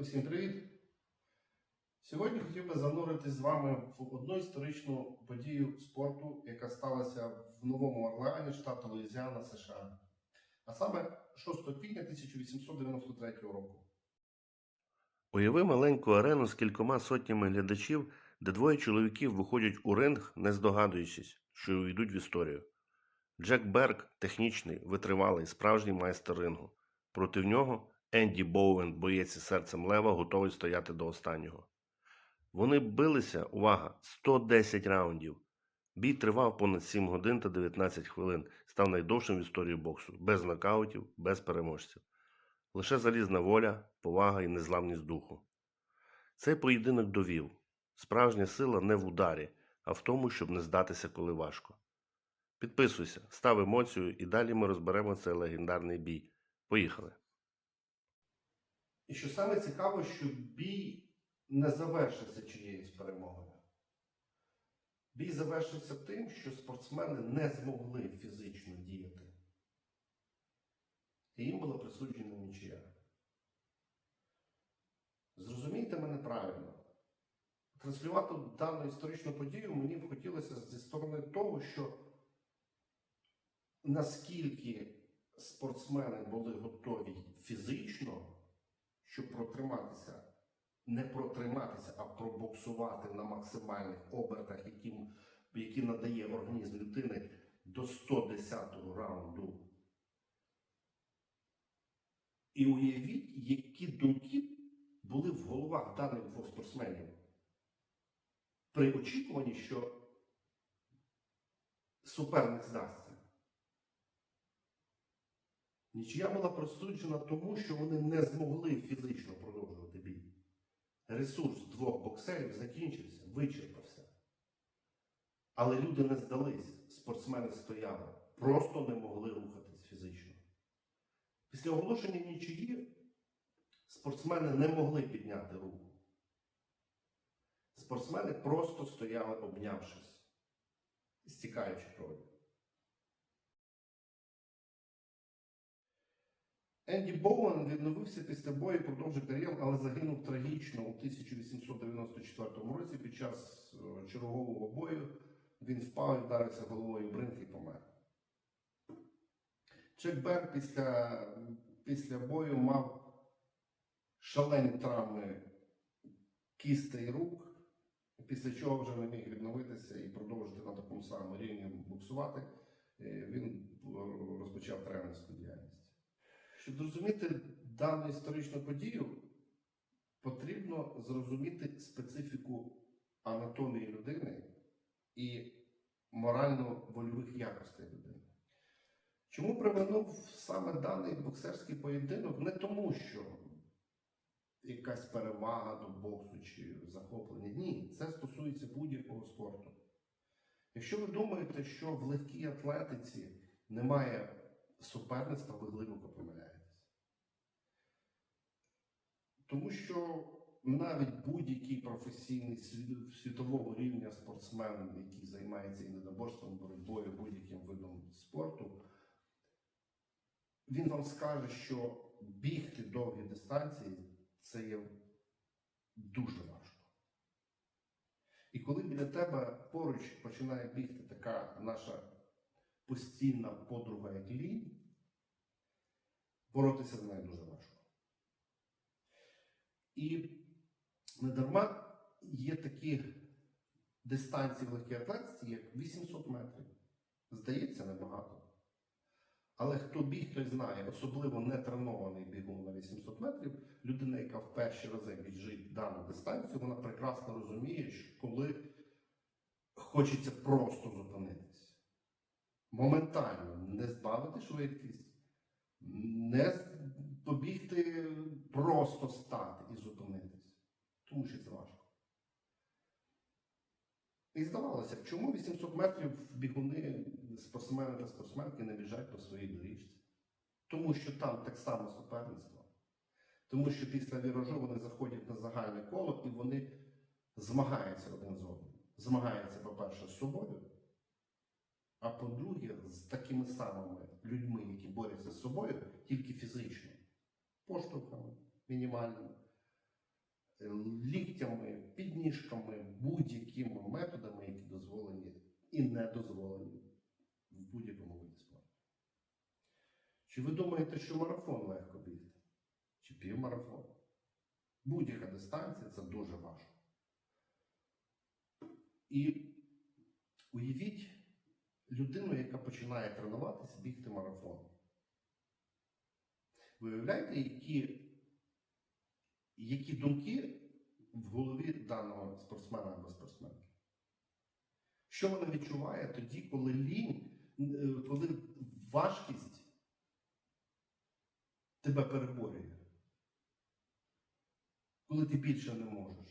Усім привіт! Сьогодні хотів би зануритись з вами в одну історичну подію спорту, яка сталася в Новому Орлеані, штату Луїзіана, США. А саме 6 квітня 1893 року. Уяви маленьку арену з кількома сотнями глядачів, де двоє чоловіків виходять у ринг, не здогадуючись, що увійдуть в історію. Джек Берг технічний, витривалий, справжній майстер рингу. Проти нього Енді Боуен, боєць серцем лева, готовий стояти до останнього. Вони билися, увага, 110 раундів. Бій тривав понад 7 годин та 19 хвилин, став найдовшим в історії боксу, без нокаутів, без переможців. Лише залізна воля, повага і незламність духу. Цей поєдинок довів справжня сила не в ударі, а в тому, щоб не здатися, коли важко. Підписуйся, став емоцію, і далі ми розберемо цей легендарний бій. Поїхали. І що саме цікаво, що бій не завершився чиєюсь перемогою. Бій завершився тим, що спортсмени не змогли фізично діяти. І їм була присуджена нічия. Зрозумійте мене правильно. Транслювати дану історичну подію мені б хотілося зі сторони того, що наскільки спортсмени були готові фізично, щоб протриматися, не протриматися, а пробоксувати на максимальних обертах, яким, які надає організм людини до 110-го раунду. І уявіть, які думки були в головах даних двох спортсменів при очікуванні, що суперник здасться. Нічия була просуджена тому, що вони не змогли фізично продовжувати бій. Ресурс двох боксерів закінчився, вичерпався. Але люди не здались, спортсмени стояли, просто не могли рухатись фізично. Після оголошення нічиї спортсмени не могли підняти руку. Спортсмени просто стояли, обнявшись, стікаючи кров'ю. Енді Боуен відновився після бою, продовжив кар'єру, але загинув трагічно у 1894 році під час е, чергового бою. Він впав вдарився головою в ринг і помер. Чек Берг після, після бою мав шалені травми кістей і рук, після чого вже не міг відновитися і продовжити на такому самому рівні буксувати. Е, Він е, розпочав тренерську діяльність. Щоб зрозуміти дану історичну подію, потрібно зрозуміти специфіку анатомії людини і морально-вольових якостей людини. Чому привернув саме даний боксерський поєдинок? Не тому, що якась перевага до боксу чи захоплення. Ні, це стосується будь-якого спорту. Якщо ви думаєте, що в легкій атлетиці немає суперництва, ви глибоко помиляєтесь. Тому що навіть будь-який професійний світового рівня спортсмен, який займається єдиноборством, боротьбою, будь-яким видом спорту, він вам скаже, що бігти довгі дистанції це є дуже важко. І коли біля тебе поруч починає бігти така наша постійна подруга, як лінь, боротися з нею дуже важко. І недарма є такі дистанції в легкій атлетиці, як 800 метрів. Здається, небагато. Але хто біг, той знає, особливо не тренований бігун на 800 метрів, людина, яка в перші рази біжить дану дистанцію, вона прекрасно розуміє, що коли хочеться просто зупинитись. Моментально не збавити швидкість, не побігти, просто стати і зупинитись. Тому що це важко. І здавалося б, чому 800 метрів бігуни, спортсмени та спортсменки не біжать по своїй доріжці? Тому що там так само суперництво. Тому що після віражу вони заходять на загальне коло і вони змагаються один з одним. Змагаються, по-перше, з собою, а по-друге, з такими самими людьми, які борються з собою, тільки фізично, поштовхами мінімальними, ліктями, підніжками, будь-якими методами, які дозволені і не дозволені в будь-якому виді спорту. Чи ви думаєте, що марафон легко бігти? Чи півмарафон? Будь-яка дистанція це дуже важко. І уявіть людину, яка починає тренуватися бігти марафон. Ви уявляєте, які, які думки в голові даного спортсмена або спортсменки? Що вона відчуває тоді, коли лінь, е, коли важкість тебе переборює? Коли ти більше не можеш?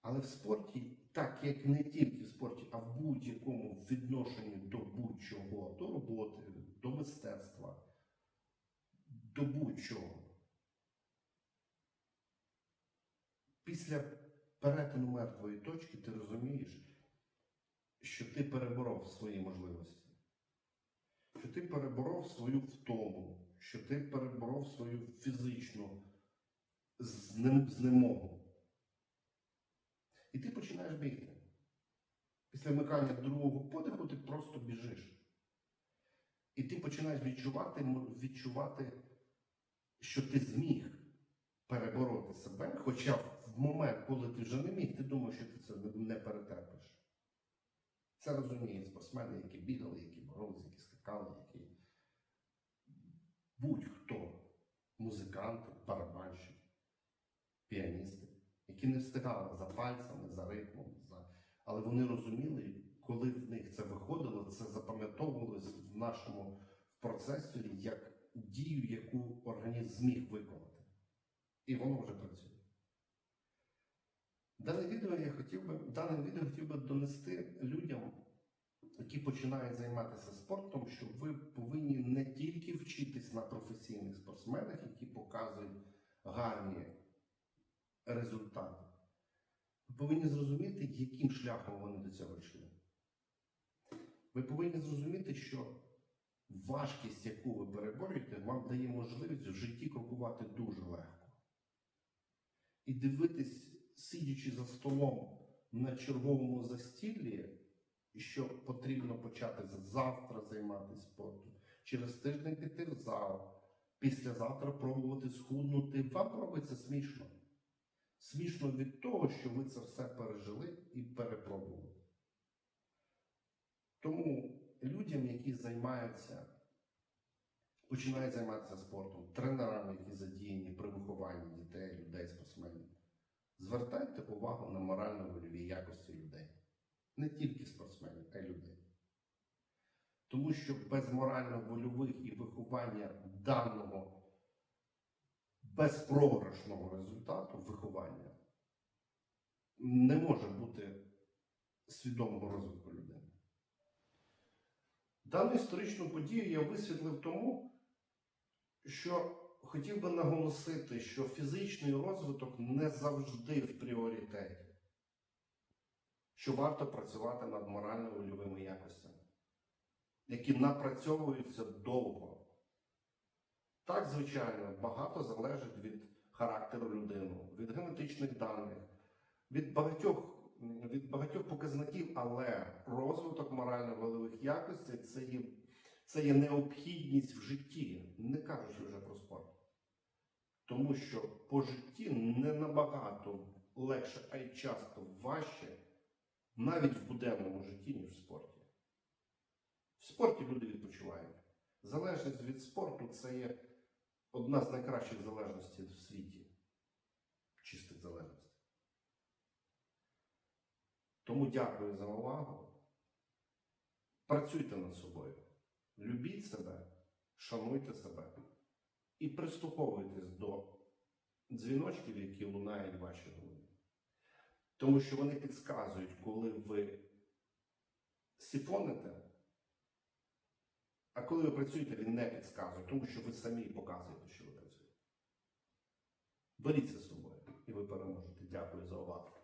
Але в спорті, так як не тільки в спорті, а в будь-якому відношенні до будь-чого, до роботи, до мистецтва, до будь-чого. Після перетину мертвої точки ти розумієш, що ти переборов свої можливості, що ти переборов свою втому, що ти переборов свою фізичну знемогу. І ти починаєш бігти. Після вмикання другого подиху ти просто біжиш. І ти починаєш відчувати, відчувати, що ти зміг перебороти себе, хоча в момент, коли ти вже не міг, ти думаєш, що ти це не- перетерпиш. Це розуміють спортсмени, які бігали, які боролися, які скакали, які будь-хто, музиканти, барабанщики, піаністи, які не встигали за пальцями, за ритмом, за... але вони розуміли, коли в них це виходило, це запам'ятовувалось в нашому процесі як дію, яку організм зміг виконати. І воно вже працює. Дане відео я хотів би, дане відео хотів би донести людям, які починають займатися спортом, що ви повинні не тільки вчитись на професійних спортсменах, які показують гарні результати. Ви повинні зрозуміти, яким шляхом вони до цього йшли. Ви повинні зрозуміти, що важкість, яку ви переборюєте, вам дає можливість в житті крокувати дуже легко. І дивитись, сидячи за столом на черговому застіллі, що потрібно почати завтра займатися спортом, через тиждень піти в зал, післязавтра пробувати схуднути, вам робиться смішно. Смішно від того, що ви це все пережили і перепробували. Тому людям, які займаються, починають займатися спортом, тренерам, які задіяні при вихованні дітей, людей, спортсменів, звертайте увагу на морально-вольові якості людей. Не тільки спортсменів, а й людей. Тому що без морально-вольових і виховання даного безпрограшного результату виховання не може бути свідомого розвитку людини. Дану історичну подію я висвітлив тому, що хотів би наголосити, що фізичний розвиток не завжди в пріоритеті, що варто працювати над морально-вольовими якостями, які напрацьовуються довго. Так, звичайно, багато залежить від характеру людини, від генетичних даних, від багатьох, від багатьох показників, але розвиток морально-волевих якостей це є, це є необхідність в житті, не кажучи вже про спорт. Тому що по житті не набагато легше, а й часто важче, навіть в буденному житті, ніж в спорті. В спорті люди відпочивають. Залежність від спорту це є одна з найкращих залежностей в світі. Чистих залежностей. Тому дякую за увагу. Працюйте над собою. Любіть себе, шануйте себе і прислуховуйтесь до дзвіночків, які лунають в вашій голові. Тому що вони підказують, коли ви сифоните, а коли ви працюєте, він не підказує, тому що ви самі показуєте, що ви працюєте. Боріться з собою, і ви переможете. Дякую за увагу.